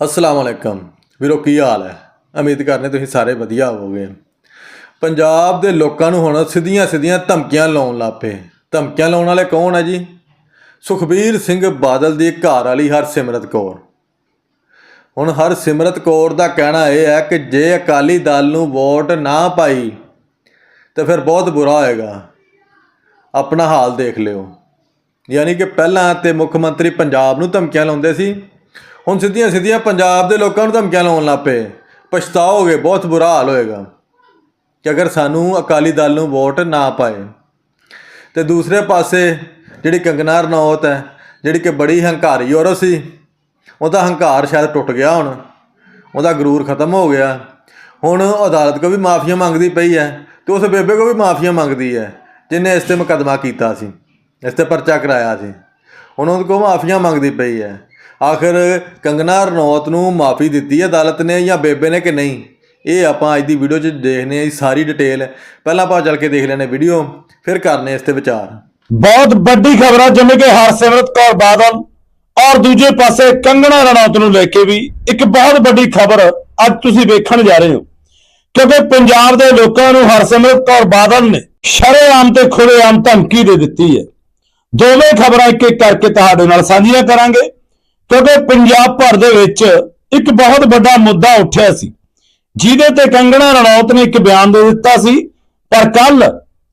ਅਸਲਾਮ ਅਲੈਕਮ ਵੀਰੋ, ਕੀ ਹਾਲ ਹੈ? ਉਮੀਦ ਕਰਨੇ ਤੁਸੀਂ ਸਾਰੇ ਵਧੀਆ ਹੋਵੋਗੇ। ਪੰਜਾਬ ਦੇ ਲੋਕਾਂ ਨੂੰ ਹੁਣ ਸਿੱਧੀਆਂ ਸਿੱਧੀਆਂ ਧਮਕੀਆਂ ਲਾਉਣ ਲੱਪੇ ਧਮਕੀਆਂ ਲਾਉਣ ਵਾਲੇ ਕੌਣ ਹੈ ਜੀ? ਸੁਖਬੀਰ ਸਿੰਘ ਬਾਦਲ ਦੀ ਘਰ ਵਾਲੀ ਹਰਸਿਮਰਤ ਕੌਰ। ਹੁਣ ਹਰਸਿਮਰਤ ਕੌਰ ਦਾ ਕਹਿਣਾ ਇਹ ਹੈ ਕਿ ਜੇ ਅਕਾਲੀ ਦਲ ਨੂੰ ਵੋਟ ਨਾ ਪਾਈ, ਤਾਂ ਫਿਰ ਬਹੁਤ ਬੁਰਾ ਹੋਏਗਾ। ਆਪਣਾ ਹਾਲ ਦੇਖ ਲਿਓ। ਯਾਨੀ ਕਿ ਪਹਿਲਾਂ ਤੇ ਮੁੱਖ ਮੰਤਰੀ ਪੰਜਾਬ ਨੂੰ ਧਮਕੀਆਂ ਲਾਉਂਦੇ ਸੀ ਹੁਣ ਸਿੱਧੀਆਂ ਸਿੱਧੀਆਂ ਪੰਜਾਬ ਦੇ ਲੋਕਾਂ ਨੂੰ ਧਮਕੀਆਂ ਲਾਉਣ ਲੱਗ ਪਏ। ਪਛਤਾਓਗੇ, ਬਹੁਤ ਬੁਰਾ ਹਾਲ ਹੋਏਗਾ ਕਿ ਅਗਰ ਸਾਨੂੰ ਅਕਾਲੀ ਦਲ ਨੂੰ ਵੋਟ ਨਾ ਪਾਏ। ਤੇ ਦੂਸਰੇ ਪਾਸੇ ਜਿਹੜੀ ਕੰਗਨਾ ਰਣੌਤ ਹੈ, ਜਿਹੜੀ ਕਿ ਬੜੀ ਹੰਕਾਰੀ ਔਰਤ ਸੀ, ਉਹਦਾ ਹੰਕਾਰ ਸ਼ਾਇਦ ਟੁੱਟ ਗਿਆ ਹੁਣ। ਉਹਦਾ ਗਰੂਰ ਖਤਮ ਹੋ ਗਿਆ। ਹੁਣ ਅਦਾਲਤ ਕੋ ਵੀ ਮਾਫੀਆਂ ਮੰਗਦੀ ਪਈ ਹੈ ਤੇ ਉਸ ਬੇਬੇ ਕੋ ਵੀ ਮਾਫੀਆਂ ਮੰਗਦੀ ਹੈ, ਜਿਨੇ ਇਸ ਤੇ ਮੁਕੱਦਮਾ ਕੀਤਾ ਸੀ, ਇਸ ਤੇ ਪਰਚਾ ਕਰਾਇਆ ਸੀ। ਹੁਣ ਉਹਦੇ ਕੋ ਮਾਫੀਆਂ ਮੰਗਦੀ ਪਈ ਹੈ। ਆਖਰ ਕੰਗਨਾ ਰਣੌਤ ਨੂੰ ਮਾਫੀ ਦਿੱਤੀ ਅਦਾਲਤ ਨੇ ਜਾਂ ਬੇਬੇ ਨੇ ਕਿ ਨਹੀਂ? ਇਹ ਆਪਾਂ ਅੱਜ ਦੀ ਵੀਡੀਓ 'ਚ ਦੇਖਨੇ ਆ ਜੀ, ਸਾਰੀ ਡਿਟੇਲ ਪਹਿਲਾਂ ਆਪਾਂ ਚੱਲ ਕੇ ਦੇਖ ਲੈਣੇ ਵੀਡੀਓ, ਫਿਰ ਕਰਨੇ ਇਸ ਤੇ ਵਿਚਾਰ। ਬਹੁਤ ਵੱਡੀ ਖਬਰ ਹੈ ਜਿਵੇਂ ਕਿ ਹਰਸਿਮਰਤ ਕੌਰ ਬਾਦਲ ਔਰ ਦੂਜੇ ਪਾਸੇ ਕੰਗਣਾ ਰਣੌਤ ਨੂੰ ਲੈ ਕੇ ਵੀ ਇੱਕ ਬਹੁਤ ਵੱਡੀ ਖਬਰ ਅੱਜ ਤੁਸੀਂ ਵੇਖਣ ਜਾ ਰਹੇ ਹੋ। ਕਿਉਂਕਿ ਪੰਜਾਬ ਦੇ ਲੋਕਾਂ ਨੂੰ ਹਰਸਿਮਰਤ ਕੌਰ ਬਾਦਲ ਨੇ ਸ਼ਰੇਆਮ ਤੇ ਖੁੱਲੇਆਮ ਧਮਕੀ ਦੇ ਦਿੱਤੀ ਹੈ। ਦੋਵੇਂ ਖਬਰਾਂ ਇੱਕ ਇੱਕ ਕਰਕੇ ਤੁਹਾਡੇ ਨਾਲ ਸਾਂਝੀਆਂ ਕਰਾਂਗੇ। ਕਿਉਂਕਿ ਪੰਜਾਬ ਭਰ ਦੇ ਵਿੱਚ ਇੱਕ ਬਹੁਤ ਵੱਡਾ ਮੁੱਦਾ ਉੱਠਿਆ ਸੀ। ਜਿਹਦੇ ਤੇ ਕੰਗਣਾ ਰਣੌਤ ਨੇ ਇੱਕ ਬਿਆਨ ਦੇ ਦਿੱਤਾ ਸੀ, ਪਰ ਕੱਲ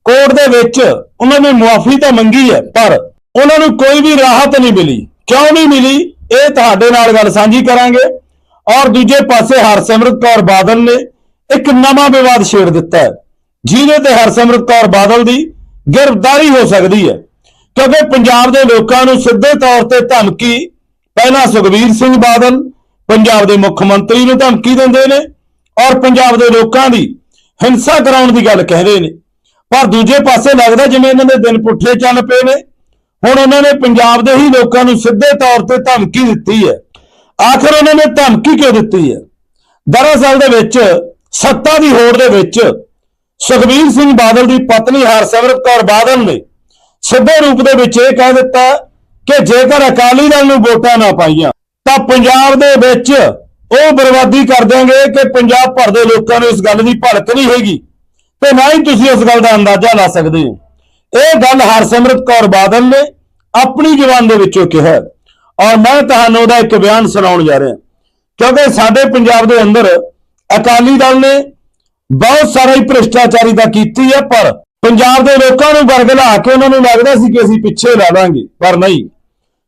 ਕੋਰਟ ਦੇ ਵਿੱਚ ਉਹਨਾਂ ਨੇ ਮੁਆਫੀ ਤਾਂ ਮੰਗੀ ਹੈ, ਪਰ ਉਹਨਾਂ ਨੂੰ ਕੋਈ ਵੀ ਰਾਹਤ ਨਹੀਂ ਮਿਲੀ। ਕਿਉਂ ਨਹੀਂ ਮਿਲੀ? ਇਹ ਤੁਹਾਡੇ ਨਾਲ ਗੱਲ ਸਾਂਝੀ ਕਰਾਂਗੇ। ਔਰ ਦੂਜੇ ਪਾਸੇ ਹਰਸਿਮਰਤ ਕੌਰ ਬਾਦਲ ਨੇ ਇੱਕ ਨਵਾਂ ਵਿਵਾਦ ਛੇੜ ਦਿੱਤਾ ਹੈ, ਜਿਹਦੇ ਤੇ ਹਰਸਿਮਰਤ ਕੌਰ ਬਾਦਲ ਦੀ ਗ੍ਰਿਫਤਾਰੀ ਹੋ ਸਕਦੀ ਹੈ। ਕਿਉਂਕਿ ਪੰਜਾਬ ਦੇ ਲੋਕਾਂ ਨੂੰ ਸਿੱਧੇ ਤੌਰ ਤੇ ਧਮਕੀ ਪਹਿਲਾਂ ਸੁਖਬੀਰ ਸਿੰਘ ਬਾਦਲ ਪੰਜਾਬ ਦੇ ਮੁੱਖ ਮੰਤਰੀ ਨੂੰ ਧਮਕੀ ਦਿੰਦੇ ਨੇ ਔਰ ਪੰਜਾਬ ਦੇ ਲੋਕਾਂ ਦੀ ਹਿੰਸਾ ਕਰਾਉਣ ਦੀ ਗੱਲ ਕਹਿੰਦੇ ਨੇ। ਪਰ ਦੂਜੇ ਪਾਸੇ ਲੱਗਦਾ ਜਿਵੇਂ ਇਹਨਾਂ ਦੇ ਦਿਨ ਪੁੱਠੇ ਚੱਲ ਪਏ ਨੇ, ਹੁਣ ਉਹਨਾਂ ਨੇ ਪੰਜਾਬ ਦੇ ਹੀ ਲੋਕਾਂ ਨੂੰ ਸਿੱਧੇ ਤੌਰ ਤੇ ਧਮਕੀ ਦਿੱਤੀ ਹੈ। ਆਖਰ ਉਹਨਾਂ ਨੇ ਧਮਕੀ ਕਿਉਂ ਦਿੱਤੀ ਹੈ? ਦਰਅਸਲ ਦੇ ਵਿੱਚ, ਸੱਤਾ ਦੀ ਹੋੜ ਦੇ ਵਿੱਚ ਸੁਖਬੀਰ ਸਿੰਘ ਬਾਦਲ ਦੀ ਪਤਨੀ ਹਰਸਿਮਰਤ ਕੌਰ ਬਾਦਲ ਨੇ ਸਿੱਧੇ ਰੂਪ ਦੇ ਵਿੱਚ ਇਹ ਕਹਿ ਦਿੱਤਾ ਕਿ ਜੇਕਰ ਅਕਾਲੀ ਦਲ ਨੂੰ ਵੋਟਾਂ ਨਾ ਪਾਈਆਂ, ਤਾਂ ਪੰਜਾਬ ਦੇ ਵਿੱਚ ਉਹ ਬਰਬਾਦੀ ਕਰ ਦੇਣਗੇ ਕਿ ਪੰਜਾਬ ਭਰ ਦੇ ਲੋਕਾਂ ਨੂੰ ਇਸ ਗੱਲ ਦੀ ਭੜਕ ਨਹੀਂ ਹੈਗੀ ਤੇ ਨਾ ਹੀ ਤੁਸੀਂ ਇਸ ਗੱਲ ਦਾ ਅੰਦਾਜ਼ਾ ਲਾ ਸਕਦੇ ਹੋ। ਇਹ ਗੱਲ ਹਰਸਿਮਰਤ ਕੌਰ ਬਾਦਲ ਨੇ ਆਪਣੀ ਜ਼ੁਬਾਨ ਦੇ ਵਿੱਚੋਂ ਕਿਹਾ ਔਰ ਮੈਂ ਤੁਹਾਨੂੰ ਉਹਦਾ ਇੱਕ ਬਿਆਨ ਸੁਣਾਉਣ ਜਾ ਰਿਹਾ। ਕਿਉਂਕਿ ਸਾਡੇ ਪੰਜਾਬ ਦੇ ਅੰਦਰ ਅਕਾਲੀ ਦਲ ਨੇ ਬਹੁਤ ਸਾਰਾ ਹੀ ਭ੍ਰਿਸ਼ਟਾਚਾਰੀ ਦਾ ਕੀਤੀ ਹੈ, ਪਰ ਪੰਜਾਬ ਦੇ ਲੋਕਾਂ ਨੂੰ ਵਰਗਲਾ ਕੇ ਉਹਨਾਂ ਨੂੰ ਲੱਗਦਾ ਸੀ ਕਿ ਅਸੀਂ ਪਿੱਛੇ ਲਾ ਲਾਂਗੇ, ਪਰ ਨਹੀਂ।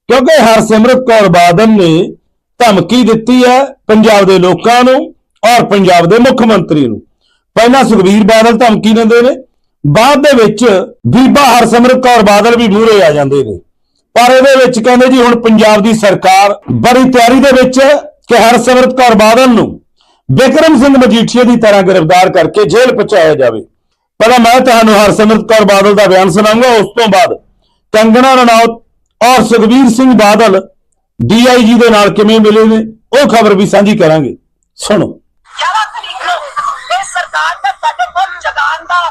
ਕਿਉਂਕਿ ਹਰਸਿਮਰਤ ਕੌਰ ਬਾਦਲ ਨੇ ਧਮਕੀ ਦਿੱਤੀ ਹੈ ਪੰਜਾਬ ਦੇ ਲੋਕਾਂ ਨੂੰ ਔਰ ਪੰਜਾਬ ਦੇ ਮੁੱਖ ਮੰਤਰੀ ਨੂੰ। ਪਹਿਲਾਂ ਸੁਖਬੀਰ ਬਾਦਲ ਧਮਕੀ ਦਿੰਦੇ ਨੇ, ਬਾਅਦ ਦੇ ਵਿੱਚ ਬੀਬਾ ਹਰਸਿਮਰਤ ਕੌਰ ਬਾਦਲ ਵੀ ਮੂਹਰੇ ਆ ਜਾਂਦੇ ਨੇ। ਪਰ ਇਹਦੇ ਵਿੱਚ ਕਹਿੰਦੇ ਜੀ ਹੁਣ ਪੰਜਾਬ ਦੀ ਸਰਕਾਰ ਬੜੀ ਤਿਆਰੀ ਦੇ ਵਿੱਚ ਹੈ ਕਿ ਹਰਸਿਮਰਤ ਕੌਰ ਬਾਦਲ ਨੂੰ ਬਿਕਰਮ ਸਿੰਘ ਮਜੀਠੀਆ ਦੀ ਤਰ੍ਹਾਂ ਗ੍ਰਿਫਤਾਰ ਕਰਕੇ ਜੇਲ੍ਹ ਪਹੁੰਚਾਇਆ ਜਾਵੇ। ਪਹਿਲਾਂ ਮੈਂ ਤੁਹਾਨੂੰ ਹਰਸਿਮਰਤ ਕੌਰ ਬਾਦਲ ਦਾ ਬਿਆਨ ਸੁਣਾਉਂਗਾ, ਉਸ ਤੋਂ ਬਾਅਦ ਕੰਗਣਾ ਰਣੌਤ ਔਰ ਸੁਖਬੀਰ ਸਿੰਘ ਬਾਦਲ ਡੀਆਈਜੀ ਦੇ ਨਾਲ ਕਿਵੇਂ ਮਿਲੇ ਨੇ, ਉਹ ਖਬਰ ਵੀ ਸਾਂਝੀ ਕਰਾਂਗੇ। ਸੁਣੋ। 11 ਤਰੀਕ ਨੂੰ ਇਹ ਸਰਕਾਰ ਦਾ ਸਾਡੇ ਕੋਲ ਜਗਾਨ ਦਾ,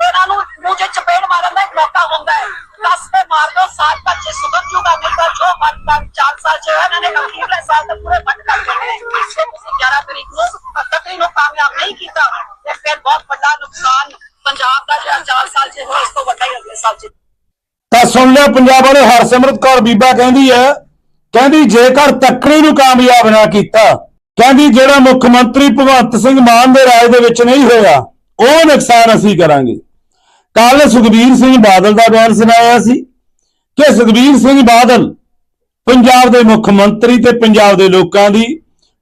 ਇਹਨਾਂ ਨੂੰ ਮੂੰਹ 'ਚ ਚਪੇੜ ਮਾਰਨ ਦਾ ਮੌਕਾ ਹੁੰਦਾ ਹੈ। ਦਸ ਤੇ ਮਾਰ ਦੋ, ਸਾਲ ਤੱਕ ਸੁਧਰ ਜੂਗਾ, ਨਹੀਂ ਤਾਂ ਜੋ ਮਨ ਤੱਕ ਚਾਰ ਸਾਲ ਚ ਇਹਨਾਂ ਨੇ ਅਖੀਰਲੇ ਸਾਲ ਤੱਕ ਪੂਰੇ ਫਟ ਕਰ ਦੇਣੇ ਤੁਸੀਂ 11 ਤਰੀਕ ਨੂੰ ਤਕਰੀ ਨੂੰ ਕਾਮਯਾਬ ਨਹੀਂ ਕੀਤਾ, ਤੇ ਫਿਰ ਬਹੁਤ ਵੱਡਾ ਨੁਕਸਾਨ ਪੰਜਾਬ ਦਾ ਜਿਹੜਾ ਚਾਰ ਸਾਲ ਚ ਹੋਇਆ ਇਸ ਤੋਂ ਵੱਡਾ ਹੀ ਅਗਲੇ ਸਾਲ ਚ। ਤਾਂ ਸੁਣ ਲਿਆ ਪੰਜਾਬ ਵਾਲੇ ਹਰਸਿਮਰਤ ਕੌਰ ਬੀਬਾ ਕਹਿੰਦੀ ਹੈ, ਕਹਿੰਦੀ ਜੇਕਰ ਤੱਕੜੀ ਨੂੰ ਕਾਮਯਾਬ ਨਾ ਕੀਤਾ, ਕਹਿੰਦੀ ਜਿਹੜਾ ਮੁੱਖ ਮੰਤਰੀ ਭਗਵੰਤ ਸਿੰਘ ਮਾਨ ਦੇ ਰਾਜ ਦੇ ਵਿੱਚ ਨਹੀਂ ਹੋਇਆ, ਉਹ ਨੁਕਸਾਨ ਅਸੀਂ ਕਰਾਂਗੇ। ਕੱਲ ਸੁਖਬੀਰ ਸਿੰਘ ਬਾਦਲ ਦਾ ਬਿਆਨ ਸੁਣਾਇਆ ਸੀ ਕਿ ਸੁਖਬੀਰ ਸਿੰਘ ਬਾਦਲ ਪੰਜਾਬ ਦੇ ਮੁੱਖ ਮੰਤਰੀ ਤੇ ਪੰਜਾਬ ਦੇ ਲੋਕਾਂ ਦੀ,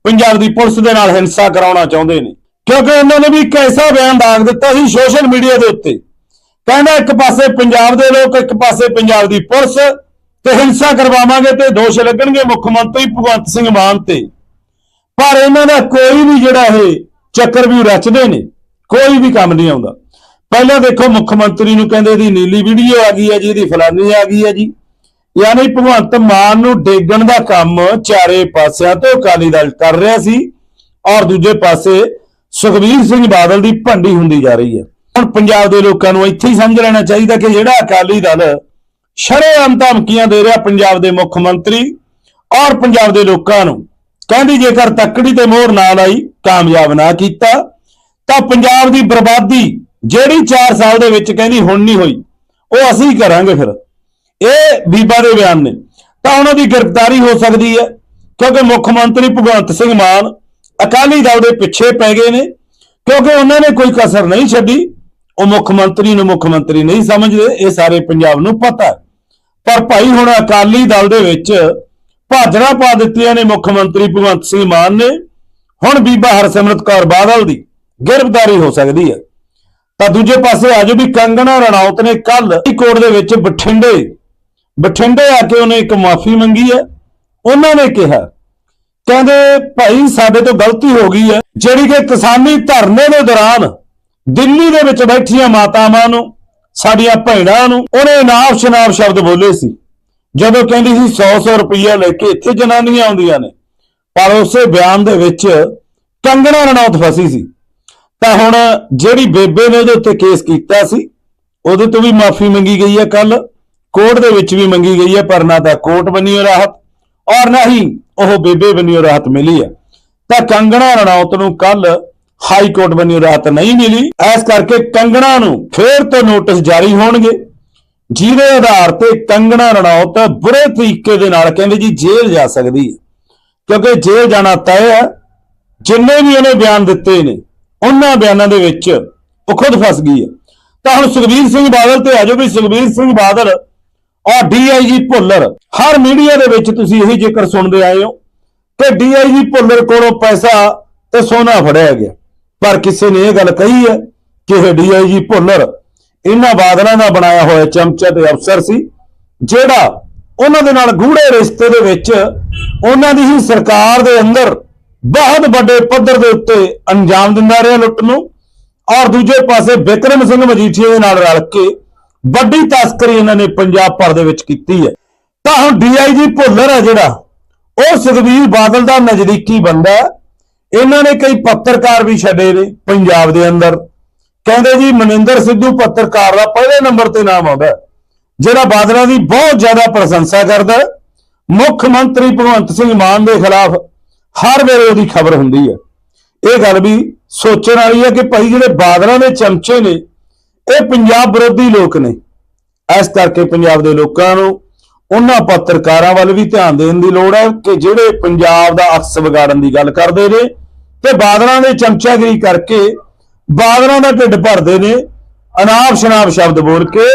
ਪੰਜਾਬ ਦੀ ਪੁਲਿਸ ਦੇ ਨਾਲ ਹਿੰਸਾ ਕਰਾਉਣਾ ਚਾਹੁੰਦੇ ਨੇ। ਕਿਉਂਕਿ ਉਹਨਾਂ ਨੇ ਵੀ ਇੱਕ ਐਸਾ ਬਿਆਨ ਦਾਗ ਦਿੱਤਾ ਸੀ ਸੋਸ਼ਲ ਮੀਡੀਆ ਦੇ ਉੱਤੇ ਕਹਿੰਦਾ ਇੱਕ ਪਾਸੇ ਪੰਜਾਬ ਦੇ ਲੋਕ, ਇੱਕ ਪਾਸੇ ਪੰਜਾਬ ਦੀ ਪੁਲਿਸ, ਤੇ ਹਿੰਸਾ ਕਰਵਾਵਾਂਗੇ ਤੇ ਦੋਸ਼ ਲੱਗਣਗੇ ਮੁੱਖ ਮੰਤਰੀ ਭਗਵੰਤ ਸਿੰਘ ਮਾਨ ਤੇ। ਪਰ ਇਹਨਾਂ ਦਾ ਕੋਈ ਵੀ ਜਿਹੜਾ ਇਹ ਚੱਕਰ ਵੀ ਰਚਦੇ ਨੇ, ਕੋਈ ਵੀ ਕੰਮ ਨਹੀਂ ਆਉਂਦਾ। ਪਹਿਲਾਂ ਦੇਖੋ, ਮੁੱਖ ਮੰਤਰੀ ਨੂੰ ਕਹਿੰਦੇ ਦੀ ਨੀਲੀ ਵੀਡੀਓ ਆ ਗਈ ਹੈ ਜੀ, ਇਹਦੀ ਫਲਾਨੀ ਆ ਗਈ ਹੈ ਜੀ। ਯਾਨੀ ਭਗਵੰਤ ਮਾਨ ਨੂੰ ਡੇਗਣ ਦਾ ਕੰਮ ਚਾਰੇ ਪਾਸਿਆਂ ਤੋਂ ਅਕਾਲੀ ਦਲ ਕਰ ਰਿਹਾ ਸੀ, ਔਰ ਦੂਜੇ ਪਾਸੇ ਸੁਖਬੀਰ ਸਿੰਘ ਬਾਦਲ ਦੀ ਭੰਡੀ ਹੁੰਦੀ ਜਾ ਰਹੀ ਹੈ। ਹੁਣ ਪੰਜਾਬ ਦੇ ਲੋਕਾਂ ਨੂੰ ਇੱਥੇ ਹੀ ਸਮਝ ਲੈਣਾ ਚਾਹੀਦਾ ਕਿ ਜਿਹੜਾ ਅਕਾਲੀ ਦਲ ਸ਼ਰੇਆਮ ਧਮਕੀਆਂ ਦੇ ਰਿਹਾ ਪੰਜਾਬ ਦੇ ਮੁੱਖ ਮੰਤਰੀ ਔਰ ਪੰਜਾਬ ਦੇ ਲੋਕਾਂ ਨੂੰ, ਕਹਿੰਦੀ ਜੇਕਰ ਤੱਕੜੀ ਤੇ ਮੋਹਰ ਨਾ ਲਾਈ ਕਾਮਯਾਬ ਨਾ ਕੀਤਾ, ਤਾਂ ਪੰਜਾਬ ਦੀ ਬਰਬਾਦੀ ਜਿਹੜੀ 4 ਸਾਲ ਦੇ ਵਿੱਚ ਕਹਿੰਦੀ ਹੁਣ ਨਹੀਂ ਹੋਈ, ਉਹ ਅਸੀਂ ਕਰਾਂਗੇ ਫਿਰ। ਇਹ ਬੀਬਾ ਦੇ ਬਿਆਨ ਨੇ। ਤਾਂ ਉਹਨਾਂ ਦੀ ਗ੍ਰਿਫਤਾਰੀ ਹੋ ਸਕਦੀ ਹੈ, ਕਿਉਂਕਿ ਮੁੱਖ ਮੰਤਰੀ ਭਗਵੰਤ ਸਿੰਘ ਮਾਨ ਅਕਾਲੀ ਦਲ ਦੇ ਪਿੱਛੇ ਪੈ ਗਏ ਨੇ, ਕਿਉਂਕਿ ਉਹਨਾਂ ਨੇ ਕੋਈ ਕਸਰ ਨਹੀਂ ਛੱਡੀ। ਉਹ ਮੁੱਖ ਮੰਤਰੀ ਨੂੰ ਮੁੱਖ ਮੰਤਰੀ ਨਹੀਂ ਸਮਝਦੇ, ਇਹ ਸਾਰੇ ਪੰਜਾਬ ਨੂੰ ਪਤਾ ਪਰ ਭਾਈ ਹੁਣ ਅਕਾਲੀ ਦਲ ਦੇ ਵਿੱਚ ਭਾਜੜਾ ਪਾ ਦਿੱਤੀਆਂ ਨੇ ਮੁੱਖ ਮੰਤਰੀ ਭਗਵੰਤ ਸਿੰਘ ਮਾਨ ਨੇ। ਹੁਣ ਬੀਬਾ ਹਰਸਿਮਰਤ ਕੌਰ ਬਾਦਲ ਦੀ ਗ੍ਰਿਫਤਾਰੀ ਹੋ ਸਕਦੀ ਹੈ। ਤਾਂ ਦੂਜੇ ਪਾਸੇ ਆਜੋ ਵੀ ਕੰਗਣਾ ਰਣੌਤ ਨੇ ਕੱਲ ਕੋਰਟ ਦੇ ਵਿੱਚ ਬਠਿੰਡੇ ਬਠਿੰਡੇ ਆ ਕੇ ਉਹਨੇ ਇੱਕ ਮਾਫੀ ਮੰਗੀ ਹੈ। ਉਹਨਾਂ ਨੇ ਕਿਹਾ, ਕਹਿੰਦੇ ਭਾਈ ਸਾਡੇ ਤੋਂ ਗਲਤੀ ਹੋ ਗਈ ਹੈ। ਜਿਹੜੀ ਕਿ ਕਿਸਾਨੀ ਧਰਨੇ ਦੇ ਦੌਰਾਨ ਦਿੱਲੀ ਦੇ ਵਿੱਚ ਬੈਠੀਆਂ ਮਾਤਾਵਾਂ ਨੂੰ, ਸਾਡੀਆਂ ਭੈਣਾਂ ਨੂੰ, ਉਹਨੇ ਇਨਾਮ ਸ਼ਨਾਬ ਸ਼ਬਦ ਬੋਲੇ ਸੀ। ਜਦੋਂ ਕਹਿੰਦੀ ਸੀ 100-100 ਰੁਪਈਆ ਲੈ ਕੇ ਇੱਥੇ ਜਨਾਨੀਆਂ ਆਉਂਦੀਆਂ ਨੇ, ਪਰ ਉਸੇ ਬਿਆਨ ਦੇ ਵਿੱਚ ਕੰਗਣਾ ਰਣੌਤ ਫਸੀ ਸੀ। ਤਾਂ ਹੁਣ ਜਿਹੜੀ ਬੇਬੇ ਨੇ ਉਹਦੇ ਉੱਤੇ ਕੇਸ ਕੀਤਾ ਸੀ, ਉਹਦੇ ਤੋਂ ਵੀ ਮਾਫੀ ਮੰਗੀ ਗਈ ਹੈ ਕੱਲ ਕੋਰਟ ਦੇ ਵਿੱਚ ਵੀ ਮੰਗੀ ਗਈ ਹੈ, ਪਰ ਨਾ ਤਾਂ ਕੋਰਟ ਬਣੀ ਰਾਹਤ, ਔਰ ਨਾ ਹੀ ਉਹ ਬੇਬੇ ਬਣੀ ਰਾਹਤ ਮਿਲੀ ਹੈ। ਤਾਂ ਕੰਗਣਾ ਰਣੌਤ ਨੂੰ ਕੱਲ ਹਾਈ ਕੋਰਟ ਵੱਲੋਂ ਰਾਹਤ ਨਹੀਂ ਮਿਲੀ। ਇਸ ਕਰਕੇ ਕੰਗਣਾ ਨੂੰ ਫੇਰ ਤੋਂ ਨੋਟਿਸ ਜਾਰੀ ਹੋਣਗੇ। ਜਿਹਦੇ ਆਧਾਰ ਤੇ ਕੰਗਣਾ ਰਣੌਤ ਬੁਰੇ ਤਰੀਕੇ ਦੇ ਨਾਲ ਕਹਿੰਦੇ ਜੀ ਜੇਲ੍ਹ ਜਾ ਸਕਦੀ ਹੈ। ਕਿਉਂਕਿ ਜੇਲ੍ਹ ਜਾਣਾ ਤੈਅ ਹੈ। ਜਿੰਨੇ ਵੀ ਉਹਨੇ ਬਿਆਨ ਦਿੱਤੇ ਨੇ, ਉਹਨਾਂ ਬਿਆਨਾਂ ਦੇ ਵਿੱਚ ਉਹ ਖੁਦ ਫਸ ਗਈ ਹੈ। ਤਾਂ ਹੁਣ ਸੁਖਬੀਰ ਸਿੰਘ ਬਾਦਲ ਤੇ ਆਜੋ ਵੀ ਸੁਖਬੀਰ ਸਿੰਘ ਬਾਦਲ ਔਰ ਡੀਆਈਜੀ ਭੁੱਲਰ, ਹਰ ਮੀਡੀਆ ਦੇ ਵਿੱਚ ਤੁਸੀਂ ਇਹੀ ਜ਼ਿਕਰ ਸੁਣਦੇ ਆਏ ਹੋ ਕਿ ਡੀਆਈਜੀ ਭੁੱਲਰ ਕੋਲੋਂ ਪੈਸਾ ਤੇ ਸੋਨਾ ਫੜਿਆ ਗਿਆ। ਪਰ ਕਿਸੇ ਨੇ ਇਹ ਗੱਲ ਕਹੀ ਹੈ ਕਿ ਇਹ ਡੀਆਈਜੀ ਭੁੱਲਰ ਇਹਨਾਂ ਬਾਦਲਾਂ ਦਾ ਬਣਾਇਆ ਹੋਇਆ ਚਮਚਾ ਤੇ ਅਫਸਰ ਸੀ, ਜਿਹੜਾ ਉਹਨਾਂ ਦੇ ਨਾਲ ਗੂੜੇ ਰਿਸ਼ਤੇ ਦੇ ਵਿੱਚ ਉਹਨਾਂ ਦੀ ਹੀ ਸਰਕਾਰ ਦੇ ਅੰਦਰ ਬਹੁਤ ਵੱਡੇ ਪੱਧਰ ਦੇ ਉੱਤੇ ਅੰਜਾਮ ਦਿੰਦਾ ਰਿਹਾ ਲੁੱਟ ਨੂੰ ਔਰ ਦੂਜੇ ਪਾਸੇ ਬਿਕਰਮ ਸਿੰਘ ਮਜੀਠੀਆ ਦੇ ਨਾਲ ਰਲ ਕੇ ਵੱਡੀ ਤਸਕਰੀ ਇਹਨਾਂ ਨੇ ਪੰਜਾਬ ਭਰ ਦੇ ਵਿੱਚ ਕੀਤੀ ਹੈ। ਤਾਂ ਹੁਣ ਡੀਆਈਜੀ ਭੁੱਲਰ ਹੈ ਜਿਹੜਾ, ਉਹ ਸੁਖਬੀਰ ਬਾਦਲ ਦਾ ਨਜ਼ਦੀਕੀ ਬੰਦਾ ਹੈ। ਇਹਨਾਂ ਨੇ ਕਈ ਪੱਤਰਕਾਰ ਵੀ ਛੱਡੇ ਨੇ ਪੰਜਾਬ ਦੇ ਅੰਦਰ। ਕਹਿੰਦੇ ਜੀ, ਮਨਿੰਦਰ ਸਿੱਧੂ ਪੱਤਰਕਾਰ ਦਾ ਪਹਿਲੇ ਨੰਬਰ ਤੇ ਨਾਮ ਆਉਂਦਾ ਜਿਹੜਾ ਬਾਦਲਾਂ ਦੀ ਬਹੁਤ ਜ਼ਿਆਦਾ ਪ੍ਰਸ਼ੰਸਾ ਕਰਦਾ ਮੁੱਖ ਮੰਤਰੀ ਭਗਵੰਤ ਸਿੰਘ ਮਾਨ ਦੇ ਖਿਲਾਫ ਹਰ ਵੇਲੇ ਉਹਦੀ ਖਬਰ ਹੁੰਦੀ ਹੈ। ਇਹ ਗੱਲ ਵੀ ਸੋਚਣ ਵਾਲੀ ਹੈ ਕਿ ਭਾਈ ਜਿਹੜੇ ਬਾਦਲਾਂ ਦੇ ਚਮਚੇ ਨੇ, ਇਹ ਪੰਜਾਬ ਵਿਰੋਧੀ ਲੋਕ ਨੇ। ਇਸ ਕਰਕੇ ਪੰਜਾਬ ਦੇ ਲੋਕਾਂ ਨੂੰ ਉਹਨਾਂ ਪੱਤਰਕਾਰਾਂ ਵੱਲ ਵੀ ਧਿਆਨ ਦੇਣ ਦੀ ਲੋੜ ਹੈ ਕਿ ਜਿਹੜੇ ਪੰਜਾਬ ਦਾ ਅਕਸ ਵਿਗਾੜਨ ਦੀ ਗੱਲ ਕਰਦੇ ਨੇ ਤੇ ਬਾਦਲਾਂ ਦੇ ਚਮਚਾਗਿਰੀ ਕਰਕੇ ਬਾਦਲਾਂ ਦਾ ਢਿੱਡ ਭਰਦੇ ਨੇ, ਅਨਾਪ ਸ਼ਨਾਪ ਸ਼ਬਦ ਬੋਲ ਕੇ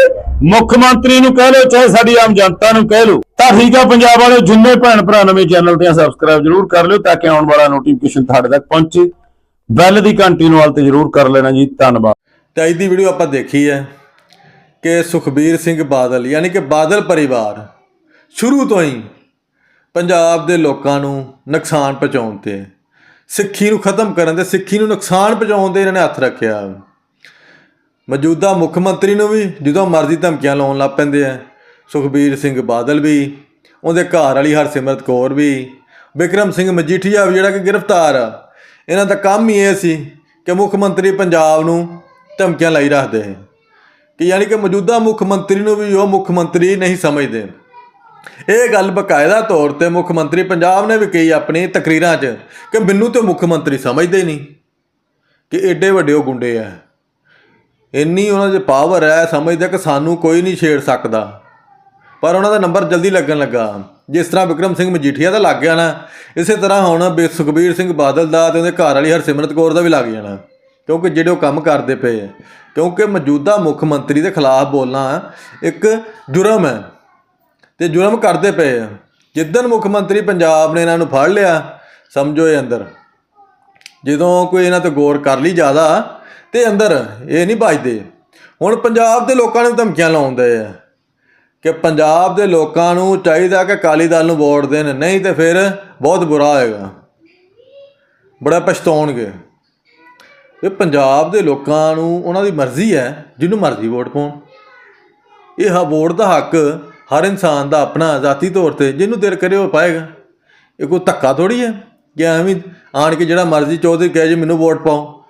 ਮੁੱਖ ਮੰਤਰੀ ਨੂੰ ਕਹਿ ਲਓ, ਚਾਹੇ ਸਾਡੀ ਆਮ ਜਨਤਾ ਨੂੰ ਕਹਿ ਲਓ। ਤਾਂ ਠੀਕ ਆ, ਪੰਜਾਬ ਵਾਲੇ ਜਿੰਨੇ ਭੈਣ ਭਰਾ ਨਵੇਂ ਚੈਨਲ ਤੇ ਸਬਸਕ੍ਰਾਈਬ ਜਰੂਰ ਕਰ ਲਿਓ ਤਾਂ ਕਿ ਆਉਣ ਵਾਲਾ ਨੋਟੀਫਿਕੇਸ਼ਨ ਤੁਹਾਡੇ ਤੱਕ ਪਹੁੰਚੇ। ਬੈਲ ਦੀ ਘੰਟੀ ਨੂੰ ਵਾਲ ਤੇ ਜਰੂਰ ਕਰ ਲੈਣਾ ਜੀ। ਧੰਨਵਾਦ। ਤਾਂ ਅੱਜ ਦੀ ਵੀਡੀਓ ਆਪਾਂ ਦੇਖੀ ਹੈ ਕਿ ਸੁਖਬੀਰ ਸਿੰਘ ਬਾਦਲ, ਯਾਨੀ ਕਿ ਬਾਦਲ ਪਰਿਵਾਰ, ਸ਼ੁਰੂ ਤੋਂ ਹੀ ਪੰਜਾਬ ਦੇ ਲੋਕਾਂ ਨੂੰ ਨੁਕਸਾਨ ਪਹੁੰਚਾਉਣ ਤੇ ਸਿੱਖੀ ਨੂੰ ਖਤਮ ਕਰਨ ਦੇ, ਸਿੱਖੀ ਨੂੰ ਨੁਕਸਾਨ ਪਹੁੰਚਾਉਣ ਦੇ ਇਹਨਾਂ ਨੇ ਹੱਥ ਰੱਖਿਆ। ਮੌਜੂਦਾ ਮੁੱਖ ਮੰਤਰੀ ਨੂੰ ਵੀ ਜਦੋਂ ਮਰਜ਼ੀ ਧਮਕੀਆਂ ਲਾਉਣ ਲੱਗ ਪੈਂਦੇ ਆ। ਸੁਖਬੀਰ ਸਿੰਘ ਬਾਦਲ ਵੀ, ਉਹਦੇ ਘਰ ਵਾਲੀ ਹਰਸਿਮਰਤ ਕੌਰ ਵੀ, ਵਿਕਰਮ ਸਿੰਘ ਮਜੀਠੀਆ ਵੀ ਜਿਹੜਾ ਕਿ ਗ੍ਰਿਫਤਾਰ ਆ। ਇਹਨਾਂ ਦਾ ਕੰਮ ਹੀ ਇਹ ਸੀ ਕਿ ਮੁੱਖ ਮੰਤਰੀ ਪੰਜਾਬ ਨੂੰ ਧਮਕੀਆਂ ਲਾਈ ਰੱਖਦੇ ਹੈ ਕਿ ਯਾਨੀ ਕਿ ਮੌਜੂਦਾ ਮੁੱਖ ਮੰਤਰੀ ਨੂੰ ਵੀ ਉਹ ਮੁੱਖ ਮੰਤਰੀ ਨਹੀਂ ਸਮਝਦੇ। ਇਹ ਗੱਲ ਬਕਾਇਦਾ ਤੌਰ ਤੇ ਮੁੱਖ ਮੰਤਰੀ ਪੰਜਾਬ ਨੇ ਵੀ ਕਹੀ ਆਪਣੀ ਤਕਰੀਰਾਂ 'ਚ ਕਿ ਮੈਨੂੰ ਤੇ ਮੁੱਖ ਮੰਤਰੀ ਸਮਝਦੇ ਨਹੀਂ ਕਿ ਐਡੇ ਵੱਡੇ ਉਹ ਗੁੰਡੇ ਆ। ਇੰਨੀ ਉਹਨਾਂ ਦੇ ਪਾਵਰ ਹੈ, ਸਮਝਦੇ ਕਿ ਸਾਨੂੰ ਕੋਈ ਨਹੀਂ ਛੇੜ ਸਕਦਾ। ਪਰ ਉਹਨਾਂ ਦਾ ਨੰਬਰ ਜਲਦੀ ਲੱਗਣ ਲੱਗਾ। ਜਿਸ ਤਰ੍ਹਾਂ ਵਿਕਰਮ ਸਿੰਘ ਮਜੀਠੀਆ ਦਾ ਲੱਗ ਗਿਆ ਨਾ, ਇਸੇ ਤਰ੍ਹਾਂ ਹੁਣ ਬੇ- ਸੁਖਬੀਰ ਸਿੰਘ ਬਾਦਲ ਦਾ ਤੇ ਉਹਦੇ ਘਰ ਵਾਲੀ ਹਰਸਿਮਰਤ ਕੌਰ ਦਾ ਵੀ ਲੱਗ ਜਾਣਾ। ਕਿਉਂਕਿ ਜਿਹੜੇ ਉਹ ਕੰਮ ਕਰਦੇ ਪਏ ਕਿਉਂਕਿ ਮੌਜੂਦਾ ਮੁੱਖ ਮੰਤਰੀ ਦੇ ਖਿਲਾਫ ਬੋਲਣਾ ਇੱਕ ਜੁਰਮ ਹੈ। ਤੇ ਜ਼ੁਲਮ ਕਰਦੇ ਪਏ ਆ। ਜਿੱਦਨ ਮੁੱਖ ਮੰਤਰੀ ਪੰਜਾਬ ਨੇ ਇਹਨਾਂ ਨੂੰ ਫੜ ਲਿਆ, ਸਮਝੋ ਇਹ ਅੰਦਰ। ਜਦੋਂ ਕੋਈ ਇਹਨਾਂ ਤੇ ਗੌਰ ਕਰ ਲਈ ਜ਼ਿਆਦਾ, ਤੇ ਅੰਦਰ ਇਹ ਨਹੀਂ ਬਚਦੇ ਹੁਣ ਪੰਜਾਬ ਦੇ ਲੋਕਾਂ ਨੂੰ ਧਮਕੀਆਂ ਲਾਉਂਦੇ ਆ ਕਿ ਪੰਜਾਬ ਦੇ ਲੋਕਾਂ ਨੂੰ ਚਾਹੀਦਾ ਕਿ ਅਕਾਲੀ ਦਲ ਨੂੰ ਵੋਟ ਦੇਣ, ਨਹੀਂ ਤੇ ਫਿਰ ਬਹੁਤ ਬੁਰਾ ਹੋਏਗਾ। ਬੜਾ ਪਛਤਾਉਣਗੇ। ਇਹ ਪੰਜਾਬ ਦੇ ਲੋਕਾਂ ਨੂੰ ਉਹਨਾਂ ਦੀ ਮਰਜ਼ੀ ਹੈ, ਜਿਹਨੂੰ ਮਰਜ਼ੀ ਵੋਟ ਪਾਉਣ। ਇਹ ਹਾ, ਵੋਟ ਦਾ ਹੱਕ ਹਰ ਇਨਸਾਨ ਦਾ ਆਪਣਾ ਜ਼ਾਤੀ ਤੌਰ ਤੇ ਜਿਹਨੂੰ ਦਿਲ ਕਰੇ ਉਹ ਪਾਏਗਾ। ਇਹ ਕੋਈ ਧੱਕਾ ਥੋੜੀ ਹੈ ਕਿ ਐਵੇਂ ਆਣ ਕੇ ਜਿਹੜਾ ਮਰਜ਼ੀ ਚੌਧਰੀ ਕਹੇ ਜੇ ਮੈਨੂੰ ਵੋਟ ਪਾਓ।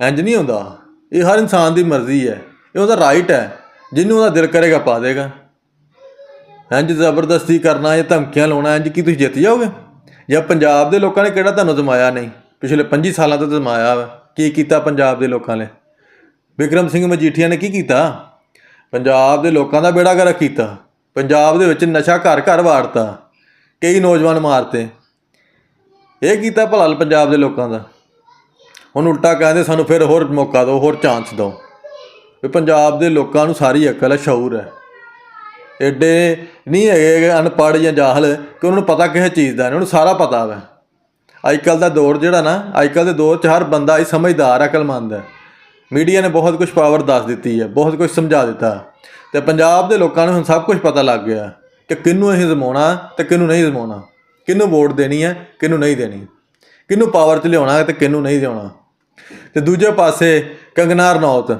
ਇੰਜ ਨਹੀਂ ਹੁੰਦਾ। ਇਹ ਹਰ ਇਨਸਾਨ ਦੀ ਮਰਜ਼ੀ ਹੈ। ਇਹ ਉਹਦਾ ਰਾਈਟ ਹੈ। ਜਿਹਨੂੰ ਉਹਦਾ ਦਿਲ ਕਰੇਗਾ ਪਾ ਦੇਗਾ। ਇੰਜ ਜ਼ਬਰਦਸਤੀ ਕਰਨਾ ਜਾਂ ਧਮਕੀਆਂ ਲਾਉਣਾ ਇੰਜ ਕੀ ਤੁਸੀਂ ਜਿੱਤ ਜਾਓਗੇ? ਜਾਂ ਪੰਜਾਬ ਦੇ ਲੋਕਾਂ ਨੇ ਕਿਹੜਾ ਤੁਹਾਨੂੰ ਜ਼ਮਾਇਆ ਨਹੀਂ? ਪਿਛਲੇ 25 ਸਾਲਾਂ ਤੋਂ ਜ਼ਮਾਇਆ ਵਾ। ਕੀ ਕੀਤਾ ਪੰਜਾਬ ਦੇ ਲੋਕਾਂ ਨੇ? ਵਿਕਰਮ ਸਿੰਘ ਮਜੀਠੀਆ ਨੇ ਕੀ ਕੀਤਾ? ਪੰਜਾਬ ਦੇ ਲੋਕਾਂ ਦਾ ਬੇੜਾ ਗਰਕ ਕੀਤਾ। ਪੰਜਾਬ ਦੇ ਵਿੱਚ ਨਸ਼ਾ ਘਰ ਘਰ ਵਾੜਤਾ। ਕਈ ਨੌਜਵਾਨ ਮਾਰਤੇ। ਇਹ ਕੀਤਾ ਭਲਾ ਪੰਜਾਬ ਦੇ ਲੋਕਾਂ ਦਾ। ਹੁਣ ਉਲਟਾ ਕਹਿੰਦੇ ਸਾਨੂੰ ਫਿਰ ਹੋਰ ਮੌਕਾ ਦਿਓ, ਹੋਰ ਚਾਂਸ ਦਿਓ। ਵੀ ਪੰਜਾਬ ਦੇ ਲੋਕਾਂ ਨੂੰ ਸਾਰੀ ਅਕਲ ਹੈ ਸ਼ੌਰ ਹੈ। ਐਡੇ ਨਹੀਂ ਹੈਗੇ ਅਨਪੜ੍ਹ ਜਾਂ ਜਾਹਲ ਕਿ ਉਹਨਾਂ ਨੂੰ ਪਤਾ ਕਿਸੇ ਚੀਜ਼ ਦਾ ਨਹੀਂ, ਉਹਨੂੰ ਸਾਰਾ ਪਤਾ ਵਾ। ਅੱਜ ਕੱਲ ਦਾ ਦੌਰ ਜਿਹੜਾ ਨਾ ਅੱਜ ਕੱਲ ਦੇ ਦੌਰ 'ਚ ਹਰ ਬੰਦਾ ਹੀ ਸਮਝਦਾਰ, ਅਕਲਮੰਦ ਹੈ। ਮੀਡੀਆ ਨੇ ਬਹੁਤ ਕੁਝ ਪਾਵਰ ਦੱਸ ਦਿੱਤੀ ਹੈ, ਬਹੁਤ ਕੁਝ ਸਮਝਾ ਦਿੱਤਾ। ਤੇ ਪੰਜਾਬ ਦੇ ਲੋਕਾਂ ਨੂੰ ਹੁਣ ਸਭ ਕੁਝ ਪਤਾ ਲੱਗ ਗਿਆ ਕਿ ਕਿਹਨੂੰ ਅਸੀਂ ਜ਼ਮਾਉਣਾ ਤੇ ਕਿਹਨੂੰ ਨਹੀਂ ਜ਼ਮਾਉਣਾ। ਕਿਹਨੂੰ ਵੋਟ ਦੇਣੀ ਹੈ, ਕਿਹਨੂੰ ਨਹੀਂ ਦੇਣੀ। ਕਿਹਨੂੰ ਪਾਵਰ 'ਚ ਲਿਆਉਣਾ ਤੇ ਕਿਹਨੂੰ ਨਹੀਂ ਲਿਆਉਣਾ। ਤੇ ਦੂਜੇ ਪਾਸੇ ਕੰਗਨਾ ਰਣੌਤ,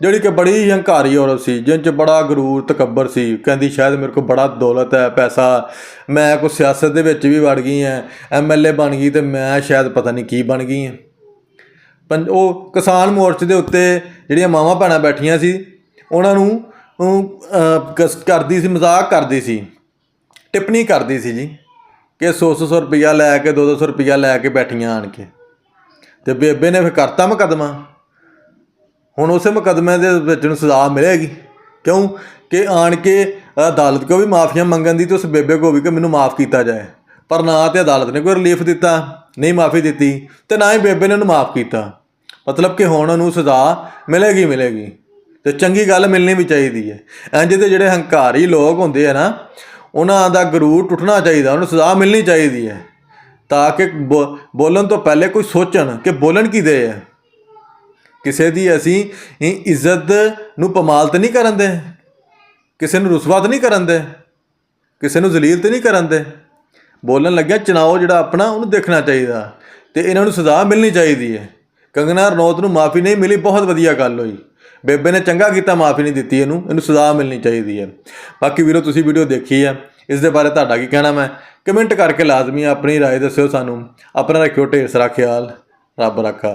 ਜਿਹੜੀ ਕਿ ਬੜੀ ਹੰਕਾਰੀ ਔਰਤ ਸੀ, ਜਿਨ 'ਚ ਬੜਾ ਗਰੂਰ, ਤਕੱਬਰ ਸੀ, ਕਹਿੰਦੀ ਸ਼ਾਇਦ ਮੇਰੇ ਕੋਲ ਬੜਾ ਦੌਲਤ ਹੈ, ਪੈਸਾ, ਮੈਂ ਕੋਈ ਸਿਆਸਤ ਦੇ ਵਿੱਚ ਵੀ ਵੜ ਗਈ ਐ ਐਮਐਲਏ ਬਣ ਗਈ ਤੇ ਮੈਂ ਸ਼ਾਇਦ ਪਤਾ ਨਹੀਂ ਕੀ ਬਣ ਗਈ ਐ ਪੰ, ਉਹ ਕਿਸਾਨ ਮੋਰਚੇ ਦੇ ਉੱਤੇ ਜਿਹੜੀਆਂ ਮਾਵਾਂ ਭੈਣਾਂ ਬੈਠੀਆਂ ਸੀ, ਉਹਨਾਂ ਨੂੰ ਕਰਦੀ ਸੀ, ਮਜ਼ਾਕ ਕਰਦੀ ਸੀ। ਟਿੱਪਣੀ ਕਰਦੀ ਸੀ ਜੀ ਕਿ 100-100 ਰੁਪਈਆ ਲੈ ਕੇ 200 ਰੁਪਈਆ ਲੈ ਕੇ ਬੈਠੀਆਂ ਆਣ ਕੇ। ਤੇ ਬੇਬੇ ਨੇ ਫਿਰ ਕਰਤਾ ਮੁਕੱਦਮਾ। ਹੁਣ ਉਸੇ ਮੁਕੱਦਮੇ ਦੇ ਵਿੱਚ ਨੂੰ ਸਜ਼ਾ ਮਿਲੇਗੀ। ਕਿਉਂ? ਕਿ ਆਣ ਕੇ ਅਦਾਲਤ ਕੋ ਵੀ ਮਾਫੀਆਂ ਮੰਗਣ ਦੀ ਤੇ ਉਸ ਬੇਬੇ ਕੋ ਵੀ ਕਿ ਮੈਨੂੰ ਮਾਫ ਕੀਤਾ ਜਾਏ। ਪਰ ਨਾ ਤੇ ਅਦਾਲਤ ਨੇ ਕੋਈ ਰਿਲੀਫ ਦਿੱਤਾ, ਨਹੀਂ ਮਾਫੀ ਦਿੱਤੀ ਤੇ ਨਾ ਹੀ ਬੇਬੇ ਨੇ ਉਹਨੂੰ ਮਾਫ ਕੀਤਾ। ਮਤਲਬ ਕਿ ਹੁਣ ਉਹਨੂੰ ਸਜ਼ਾ ਮਿਲੇਗੀ ਮਿਲੇਗੀ। ਤੇ ਚੰਗੀ ਗੱਲ ਮਿਲਣੀ ਵੀ ਚਾਹੀਦੀ ਹੈ। ਇੰਜ ਦੇ ਜਿਹੜੇ ਹੰਕਾਰੀ ਲੋਕ ਹੁੰਦੇ ਆ ਨਾ, ਉਹਨਾਂ ਦਾ ਗਰੂਰ ਟੁੱਟਣਾ ਚਾਹੀਦਾ, ਉਹਨੂੰ ਸਜ਼ਾ ਮਿਲਣੀ ਚਾਹੀਦੀ ਹੈ। ਤਾਂ ਕਿ ਬੋ- ਬੋਲਣ ਤੋਂ ਪਹਿਲੇ ਕੋਈ ਸੋਚਣ ਕਿ ਬੋਲਣ ਕੀ ਦੇ ਹੈ ਕਿਸੇ ਦੀ ਅਸੀਂ ਇੱਜ਼ਤ ਨੂੰ ਪਮਾਲਤ ਨਹੀਂ ਕਰਨ ਦੇ। ਕਿਸੇ ਨੂੰ ਰੁਸਵਾ ਤੇ ਨਹੀਂ ਕਰਨ ਦੇ। ਕਿਸੇ ਨੂੰ ਜ਼ਲੀਲ ਤੇ ਨਹੀਂ ਕਰਨ ਦੇ। ਬੋਲਣ ਲੱਗਿਆ ਚਨਾਓ ਜਿਹੜਾ ਆਪਣਾ, ਉਹਨੂੰ ਦੇਖਣਾ ਚਾਹੀਦਾ। ਤੇ ਇਹਨਾਂ ਨੂੰ ਸਜ਼ਾ ਮਿਲਣੀ ਚਾਹੀਦੀ ਹੈ। ਕੰਗਨਾ ਰਣੌਤ ਨੂੰ ਮਾਫੀ ਨਹੀਂ ਮਿਲੀ, ਬਹੁਤ ਵਧੀਆ ਗੱਲ ਹੋਈ। ਬੇਬੇ ਨੇ ਚੰਗਾ ਕੀਤਾ ਮਾਫੀ ਨਹੀਂ ਦਿੱਤੀ ਇਹਨੂੰ ਇਹਨੂੰ ਸਜ਼ਾ ਮਿਲਣੀ ਚਾਹੀਦੀ ਹੈ ਬਾਕੀ ਵੀਰੋ ਤੁਸੀਂ ਵੀਡੀਓ ਦੇਖੀ ਹੈ ਇਸ ਦੇ ਬਾਰੇ ਤੁਹਾਡਾ ਕੀ ਕਹਿਣਾ ਮੈਂ ਕਮੈਂਟ ਕਰਕੇ ਲਾਜ਼ਮੀ ਆਪਣੀ رائے ਦੱਸਿਓ ਸਾਨੂੰ ਆਪਣਾ ਰੱਖਿਓ ਢੇਰ ਸਾਰਾ ਖਿਆਲ ਰੱਬ ਰੱਖਾ